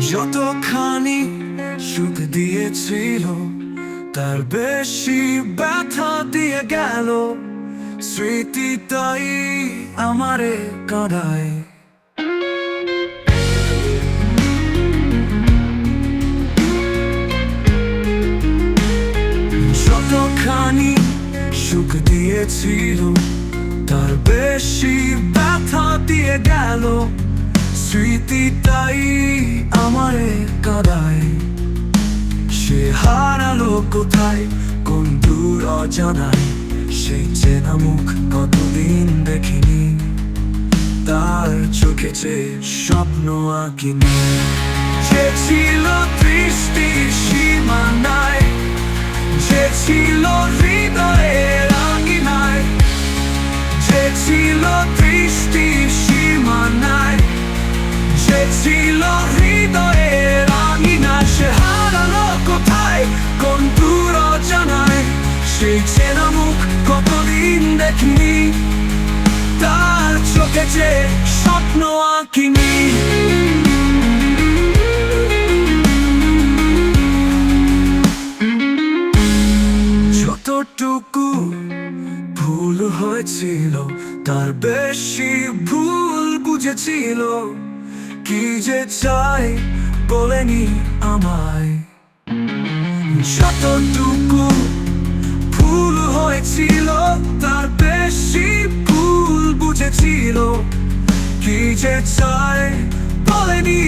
যতখানি সুখ দিয়েছিল, তার বেশি ব্যথা দিয়ে গেল। স্মৃতি তাই আমারে কাঁদায়। যতখানি সুখ দিয়েছিল, তার বেশি ব্যথা দিয়ে গেল। স্মৃতি তাই আমারে কাদায়। সে হারালো কোথায়? কোন দূর অজানায়? সেই চেনা মুখ কতদিন দেখিনি। তার চোখে যে স্বপ্ন আঁকিনি। যে ছিল দৃষ্টি সীমানায়। যে ছিল হৃদয়ের আঙিনায়। যে ছিল দেখিনি। তার চোখে যে স্বপ্ন আঁকিনি। যতটুকু ভুল হয়েছিল, তার বেশি ভুল বুঝেছিল। কি যে চাই বলেনি আমায়। যতটুকু হয়েছিল তার বেশি ভুল বুঝেছিল। কি যে চায়, বলেনি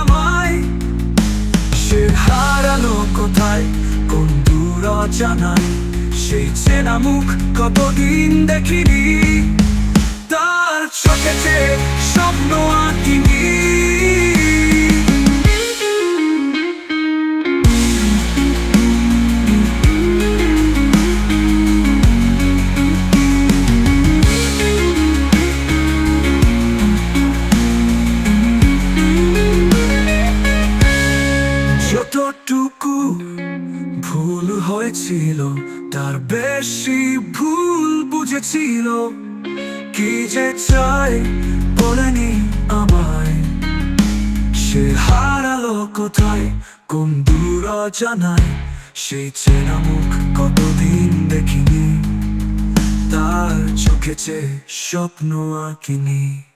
আমায়। সে হারালো কোথায়, কোন দূর জানাই সেই চেনা মুখ কতদিন দেখিনি। তার চোখে যতটুকু ভুল হয়েছিল, তার বেশি ভুল বুঝেছিল। কি যে চাই বলেনি আমায়। সে হারালো কোথায়, কোন দূর জানায় সেই চেনা মুখ কতদিন দেখিনি। তার চোখে যে স্বপ্ন আঁকিনি।